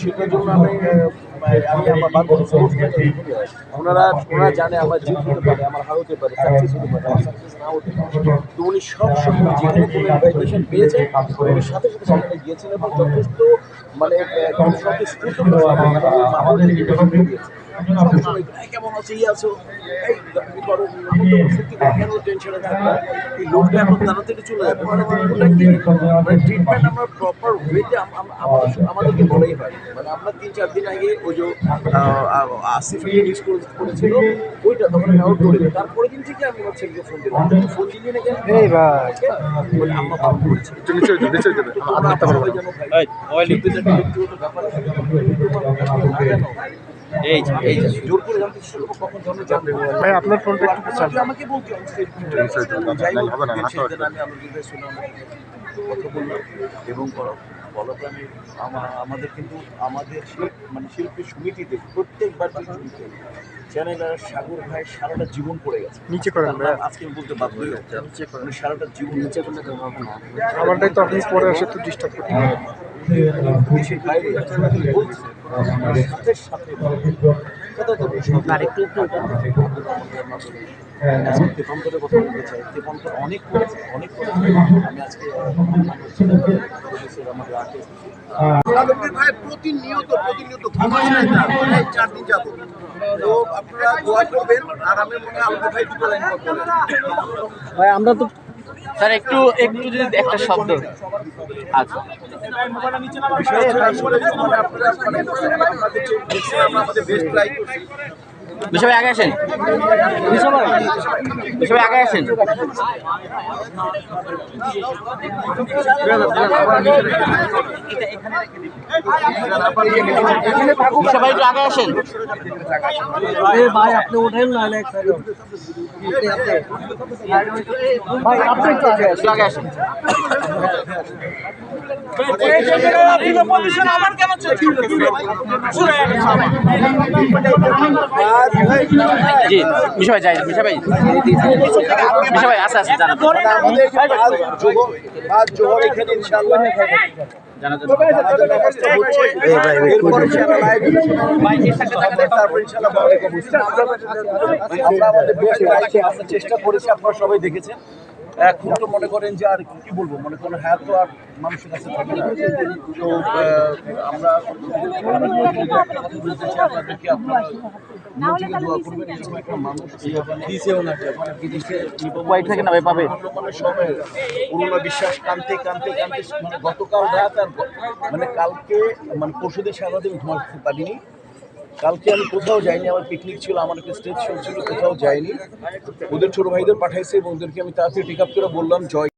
সেটার জন্য আমি আমি আমার বান্ধব ওনারা ওনারা জানে আমার জিত হতে পারে আমার হার হতে পারে সাকসেস হতে পারে আমার সাকসেস না হতে পারে। তো উনি সব সময় যেখানে কোনো ইনভাইটেশন পেয়েছেন উনি সাথে সাথে সেখানে গিয়েছেন এবং যথেষ্ট মানে স্বতঃস্ফূর্ত আমাদের invitation দিয়েছেন সবসময়, "এই কেমন আছো আছো সত্যি কেন টেনশনে থাকবে এই লোকটা এখন তাড়াতাড়ি চলে মানে মানে ট্রিটমেন্ট আমরা প্রপার ওয়েতে আমাদেরকে বলেই হয় মানে আমরা তিন চার দিন আগে ওই যে আসিফ মিস করেছিল ওইটা তখন আমি তারপরে দিন থেকে আমি গিয়ে ফোন ফোন দিলি আমরা? এই ভাই আপনার ফোনটা একটু আমাকে বলতে হবে, না, এবং বলাতে আমি আমাদের কিন্তু আমাদের শিল্প মানে শিল্পী সমিতিতে প্রত্যেকবার সমিতি চ্যানেলার সাগর ভাই সারাটা জীবন পড়ে গেছে। নিচে করেন ভাই আজকে বলতে বাধ্য হয়ে যাচ্ছে। নিচে করেন। উনি সারাটা জীবন নিচে করলে তো হবে না। আমারটাই তো আপনি পরে এসে তো ডিস্টার্ব করতে হবে। অনেক অনেক আমি আজকে ভাই, প্রতিনিয়ত প্রতিনিয়ত ঘুমায় চার দিন যাব তো আপনারা দোয়া করবেন, আর আমি মনে হয় ভাই, আমরা তো স্যার একটু একটু যদি একটা শব্দ আচ্ছা বিষয় আমরা বিষয় আগে আসেন। বিষয় আগে আসেন। সবাই একটু আগে আসেন। ভাই আপনি ওঠেন না এক ভাই আপনি একটু আগে আসেন। একটু আগে আসেন। জি, মিশা ভাই যাই, মিশা ভাই। মিশা ভাই জানা আমাদের আজ জোহর আজ জোহর এখানে ইনশাআল্লাহ জানা জানাজা নামাজটা হচ্ছে এরপরে ইনশাআল্লাহ লাইভ তারপর ইনশাআল্লাহ বাংলাকে বুঝতে আমরা আমাদের বেস্ট চেষ্টা করেছি আপনারা সবাই দেখেছেন এখন তো মনে করেন যে আর কি বলব মনে করেন হ্যাঁ তো আর মানুষের কাছে থাকে না তো আমরা মন মানে বিদেশে হোয়াইট থেকে না পাবে। মানে সবাই পুরোনো বিশ্বাস কানতে কানতে কানতে মানে গতকাল রাত আর মানে কালকে মানে সারাদিন ঘুমাতে পারিনি। কালকে আমি কোথাও যাইনি আমার পিকনিক ছিল আমার একটা স্টেজ শো ছিল কোথাও যাইনি। ওদের ছোট ভাইদের পাঠাইছে এবং ওদেরকে আমি তাড়াতাড়ি পিক আপ করে বললাম জয়